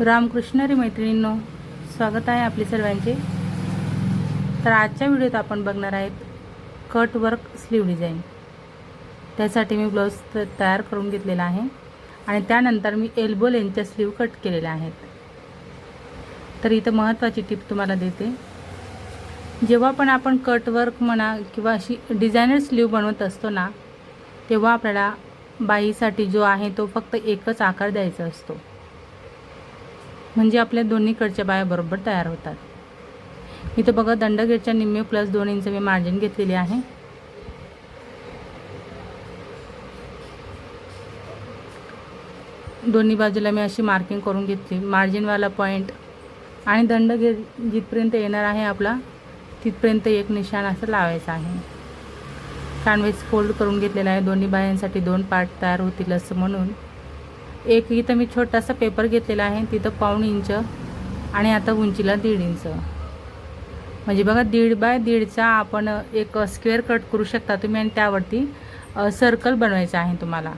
रामकृष्ण रे मैत्रिणींनो स्वागत आहे आपले सर्वांचे. तर आजच्या व्हिडिओत आपण बघणार आहेत कट वर्क स्लीव डिझाईन त्यासाठी मी ब्लाऊज त- तयार करून घेतलेला आहे आणि त्यानंतर मी एल्बो लेनच्या स्लीव कट केलेल्या आहेत. तर इथं महत्त्वाची टिप तुम्हाला देते. जेव्हा पण आपण कट वर्क म्हणा किंवा अशी डिझायनर स्लीव बनवत असतो ना तेव्हा आपल्याला बाईसाठी जो आहे तो फक्त एकच आकार द्यायचा असतो. म्हणजे आपल्या दोन्हीकडच्या बाया बरोबर तयार होतात. इथं बघा दंडगेटच्या निम्मे प्लस दोन इंच मी मार्जिन घेतलेली आहे. दोन्ही बाजूला मी अशी मार्किंग करून घेतली. मार्जिनवाला पॉईंट आणि दंडगे जिथपर्यंत येणार आहे आपला तिथपर्यंत एक निशाण असं लावायचं आहे. कॅनव्हेस फोल्ड करून घेतलेला आहे. दोन्ही बायांसाठी दोन पार्ट तयार होतील असं म्हणून. एक इथं मी छोटासा पेपर घेतलेला आहे तिथं पाऊण इंच आणि आता उंचीला दीड इंच. म्हणजे बघा दीड बाय दीडचा आपण एक स्क्वेअर कट करू शकता तुम्ही आणि त्यावरती सर्कल बनवायचं आहे तुम्हाला.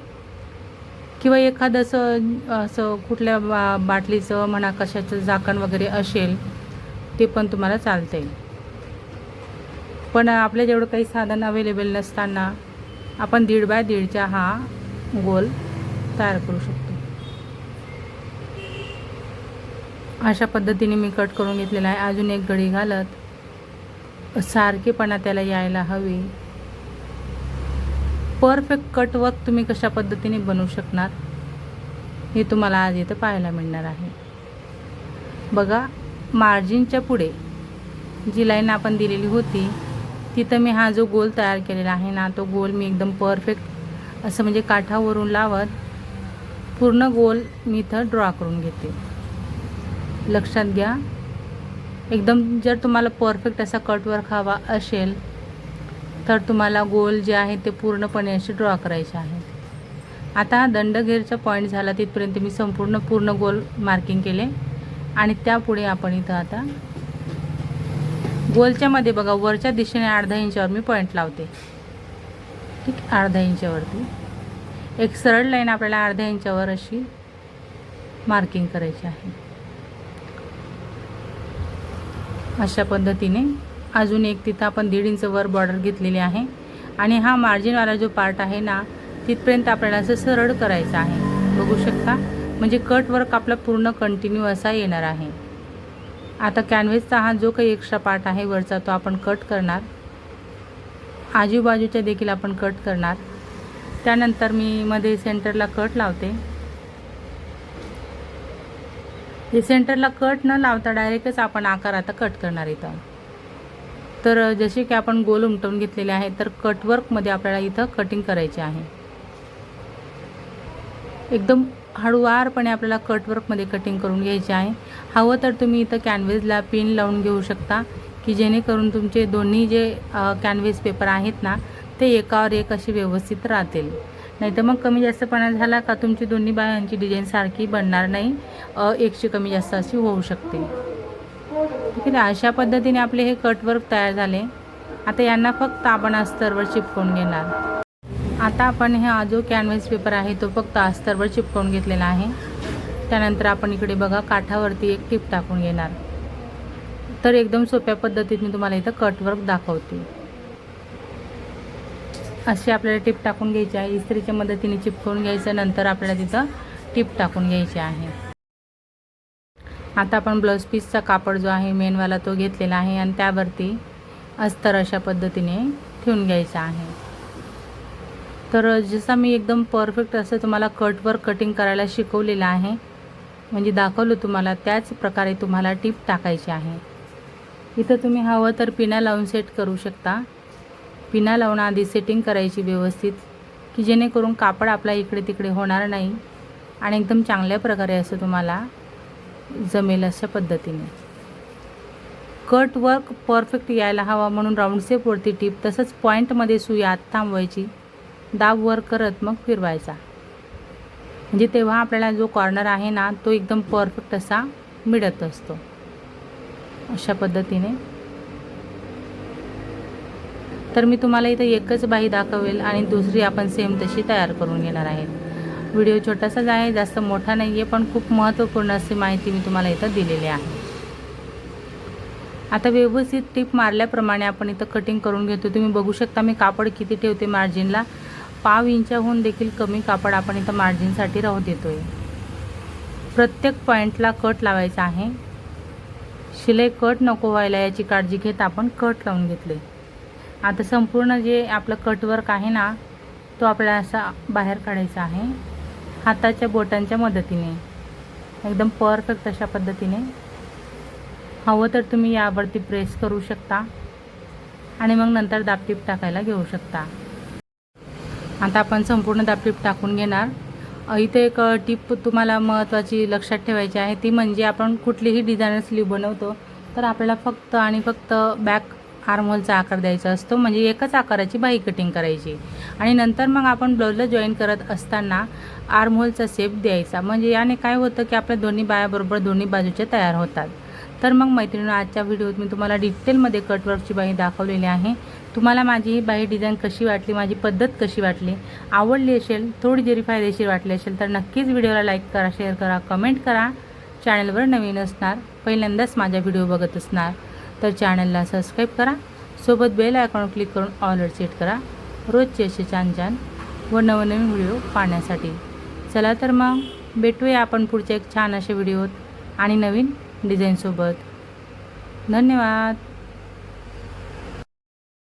किंवा एखादं असं असं कुठल्या बा बाटलीचं म्हणा कशाचं झाकण वगैरे असेल ते पण तुम्हाला चालते पण आपल्या जेवढं काही साधन अवेलेबल नसताना आपण दीड बाय दीडचा हा गोल तयार करू शकतो. अशा पद्धतीने मी कट करून घेतलेला आहे. अजून एक घडी घालत. सारखेपणा त्याला यायला हवी. परफेक्ट कटवर्क तुम्ही कशा पद्धतीने बनवू शकणार हे तुम्हाला आज इथं पाहायला मिळणार आहे. बघा मार्जिनच्या पुढे जी लाईन आपण दिलेली होती तिथं मी हा जो गोल तयार केलेला आहे ना तो गोल मी एकदम परफेक्ट असं म्हणजे काठावरून लावत पूर्ण गोल मी इथं ड्रॉ करून घेते. लक्षात घ्या. एकदम जर तुम्हाला परफेक्ट असा कटवर्क हवा असेल तर तुम्हाला गोल जे आहे ते पूर्णपणे असे ड्रॉ करायचे आहे. आता हा दंडगेरचा पॉईंट झाला तिथपर्यंत मी संपूर्ण पूर्ण गोल मार्किंग केले. आणि त्यापुढे आपण इथं आता गोलच्यामध्ये बघा वरच्या दिशेने अर्धा इंचावर मी पॉईंट लावते. ठीक अर्धा इंचावरती एक सरळ लाईन आपल्याला अर्ध्या इंचावर अशी मार्किंग करायची आहे. अशा पद्धतीने. अजून एक तिथं आपण दीड इंच वर बॉर्डर घेतलेली आहे. आणि हा मार्जिनवाला जो पार्ट आहे ना तिथपर्यंत आपल्याला असं सरळ करायचं आहे. बघू शकता? म्हणजे कट वर्क आपला पूर्ण कंटिन्यू असा येणार आहे. आता कॅनव्हेसचा हा जो काही एक्स्ट्रा पार्ट आहे वरचा तो आपण कट करणार. आजूबाजूच्या देखील आपण कट करणार. त्यानंतर मी मध्ये सेंटरला कट लावते. हे सेंटरला कट न लावता डायरेक्टच आपण आकार आता कट करणार इथं. तर जसे की आपण गोल उमटवून घेतलेले आहे तर कटवर्कमध्ये आपल्याला इथं कटिंग करायचे आहे. एकदम हळूवारपणे आपल्याला कटवर्कमध्ये कटिंग करून घ्यायचे आहे. हवं तर तुम्ही इथं कॅनव्हेसला पिन लावून घेऊ शकता की जेणेकरून तुमचे दोन्ही जे कॅनव्हेस पेपर आहेत ना ते एकावर एक असे व्यवस्थित राहतील. नाही तर मग कमी जास्तपणा झाला का तुमची दोन्ही बायांची डिझाईन सारखी बनणार नाही. एकशे कमी जास्त अशी होऊ शकते. ठीक आहे अशा पद्धतीने आपले हे कटवर्क तयार झाले. आता यांना फक्त आपण अस्तरवर चिपकवून घेणार. आता आपण हा जो कॅनव्हास पेपर आहे तो फक्त अस्तरवर चिपकवून घेतलेला आहे. त्यानंतर आपण इकडे बघा काठावरती एक टिप टाकून घेणार. तर एकदम सोप्या पद्धतीने तुम्हाला इथं कटवर्क दाखवते. अशी आपल्याला टिप टाकून घ्यायची आहे. इस्त्रीच्या मदतीने चिपकवून घ्यायचं नंतर आपल्याला तिथं टिप टाकून घ्यायची आहे. आता आपण ब्लाऊज पीसचा कापड जो आहे मेनवाला तो घेतलेला आहे आणि त्यावरती अस्तर अशा पद्धतीने ठेवून घ्यायचा आहे. तर जसा मी एकदम परफेक्ट असं तुम्हाला कटवर कटिंग करायला शिकवलेलं आहे म्हणजे दाखवलं तुम्हाला त्याच प्रकारे तुम्हाला टीप टाकायची आहे. इथं तुम्ही हवं तर पिना लावून सेट करू शकता. पिना लावून आधी सेटिंग करायची व्यवस्थित की जेणेकरून कापड आपला इकडे तिकडे होणार नाही आणि एकदम चांगल्या प्रकारे असं तुम्हाला जमेल अशा पद्धतीने. कट वर्क परफेक्ट यायला हवा म्हणून राऊंड शेपवरती टीप तसंच पॉईंटमध्ये सुई आत थांबवायची. दाब वर करत मग फिरवायचा. म्हणजे तेव्हा आपल्याला जो कॉर्नर आहे ना तो एकदम परफेक्ट असा मिळत असतो. अशा पद्धतीने. तर मी तुम्हाला इथं एकच बाही दाखवेल आणि दुसरी आपण सेम तशी तयार करून घेणार आहे. व्हिडिओ छोटासाच आहे जास्त मोठा नाही आहे पण खूप महत्त्वपूर्ण अशी माहिती मी तुम्हाला इथं दिलेली आहे. आता व्यवस्थित टीप मारल्याप्रमाणे आपण इथं कटिंग करून घेतो. तुम्ही बघू शकता मी कापड किती ठेवते मार्जिनला पाव इंचाहून देखील कमी कापड आपण इथं मार्जिनसाठी राहू देतो आहे प्रत्येक पॉईंटला कट लावायचा आहे. शिलाई कट नको व्हायला याची काळजी घेत आपण कट लावून घेतले. आता संपूर्ण जे आपलं कटवर्क आहे ना तो आपल्याला असा बाहेर काढायचा आहे. हाताच्या बोटांच्या मदतीने. एकदम परफेक्ट अशा पद्धतीने. हवं तर तुम्ही यावरती प्रेस करू शकता. आणि मग नंतर दाबटीप टाकायला घेऊ शकता. आता आपण संपूर्ण दाबटीप टाकून घेणार. इथे एक टिप टीप तुम्हाला महत्त्वाची लक्षात ठेवायची आहे. ती म्हणजे आपण कुठलीही डिझायनर स्लीव बनवतो तर आपल्याला फक्त आणि फक्त बॅक आर्महोलचा आकार द्यायचा असतो. म्हणजे एकच आकाराची बाही कटिंग करायची. आणि नंतर मग आपण ब्लाऊजला जॉईन करत असताना आर्महोलचा सेप द्यायचा. म्हणजे याने काय होतं की आपल्या दोन्ही बायाबरोबर दोन्ही बाजूच्या तयार होतात. तर मग मैत्रिणी आजच्या व्हिडिओत मी तुम्हाला डिटेलमध्ये कटवर्कची बाही दाखवलेली आहे. तुम्हाला माझी ही बाही डिझाईन कशी वाटली माझी पद्धत कशी वाटली आवडली असेल थोडी जरी फायदेशीर वाटली असेल तर नक्कीच व्हिडिओला लाईक करा शेअर करा कमेंट करा. चॅनलवर नवीन असणार पहिल्यांदाच माझा व्हिडिओ बघत असणार. तर चॅनलला सबस्क्राईब करा. सोबत बेल आयकॉन क्लिक करून ऑलर सेट करा. रोजचे असे छान छान व नवनवीन व्हिडिओ पाहण्यासाठी. चला तर मग भेटूया आपण पुढच्या एक छान असे व्हिडिओत आणि नवीन डिझाईनसोबत धन्यवाद!